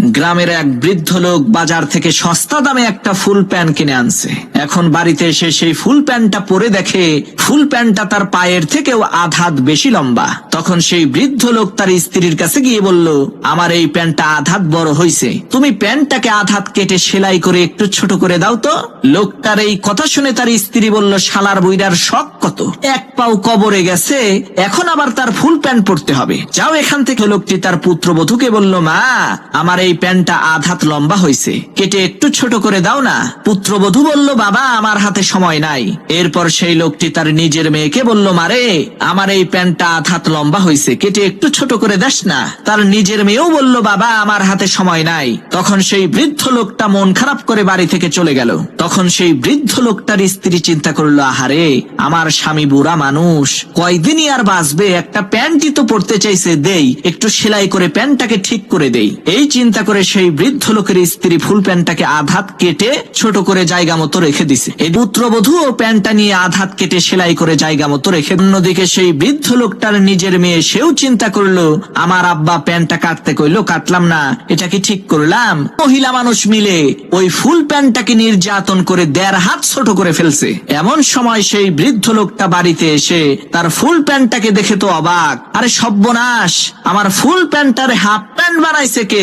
গ্রামের এক বৃদ্ধ লোক বাজার থেকে সস্তা দামে একটা ফুল প্যান্ট কিনে আনছে। এখন বাড়িতে এসে সেই ফুল প্যান্টটা পরে দেখে, ফুল প্যান্টটা তার পায়ের থেকেও আধ হাত বেশি লম্বা। তখন সেই বৃদ্ধ লোক তার স্ত্রীর কাছে গিয়ে বলল, আমার এই প্যান্টটা আধ হাত বড় হয়েছে তুমি প্যান্টটাকে আধ হাত কেটে সেলাই করে একটু ছোট করে দাও তো। লোকটার এই কথা শুনে তার স্ত্রী বলল, শালার বইরার শখ কত এক পাও কবরে গেছে, এখন আবার তার ফুল প্যান্ট পরতে হবে। যাও এখান থেকে। লোকটি তার পুত্রবধূকে বলল, মা, আমার এই প্যান্টটা আধ হাত লম্বা হয়েছে কেটে একটু ছোট করে দাও না। পুত্রবধূ বলল, বাবা, আমার হাতে সময় নাই। এরপর সেই লোকটি তার নিজের মেয়েকে বলল মারে আমার এই প্যান্টটা আধ হাত লম্বা হয়েছে কেটে একটু ছোট করে দাস না। তার নিজের মেয়েও বলল, বাবা, আমার হাতে সময় নাই। তখন সেই বৃদ্ধ লোকটা মন খারাপ করে বাড়ি থেকে চলে গেল। তখন সেই বৃদ্ধ লোকটার স্ত্রী চিন্তা করল, আহারে, আমার স্বামী বুড়া মানুষ। কয়দিনই আর বাঁচবে? একটা প্যান্টই তো পড়তে চাইছে, দেই। একটু সেলাই করে প্যান্টটাকে ঠিক করে দেই। এই চিন্তা করে সেই বৃদ্ধ লোকের স্ত্রী ফুল প্যান্টটাকে আধাত কেটে ছোট করে জায়গা মতো রেখে দিছে। এই পুত্রবধূ ও প্যান্টটা নিয়ে আধাত কেটে সেলাই করে জায়গা মতো রেখে অন্যদিকে সেই বৃদ্ধ লোকটার নিজের মেয়ে সেও চিন্তা করল, আমার আব্বা প্যান্টটা কাটতে কইলো, কাটলাম না। এটা কি ঠিক করলাম? মহিলা মানুষ মিলে ওই ফুল প্যান্টটাকে নির্যাতন করে দেড় হাত ছোট করে ফেলছে। এমন সময় সেই বৃদ্ধ লোকটা বাড়িতে এসে তার ফুল প্যান্টটাকে দেখে তো অবাক। আরে সর্বনাশ, আমার ফুল প্যান্টটারে হাফ প্যান্ট বানাইছে কে?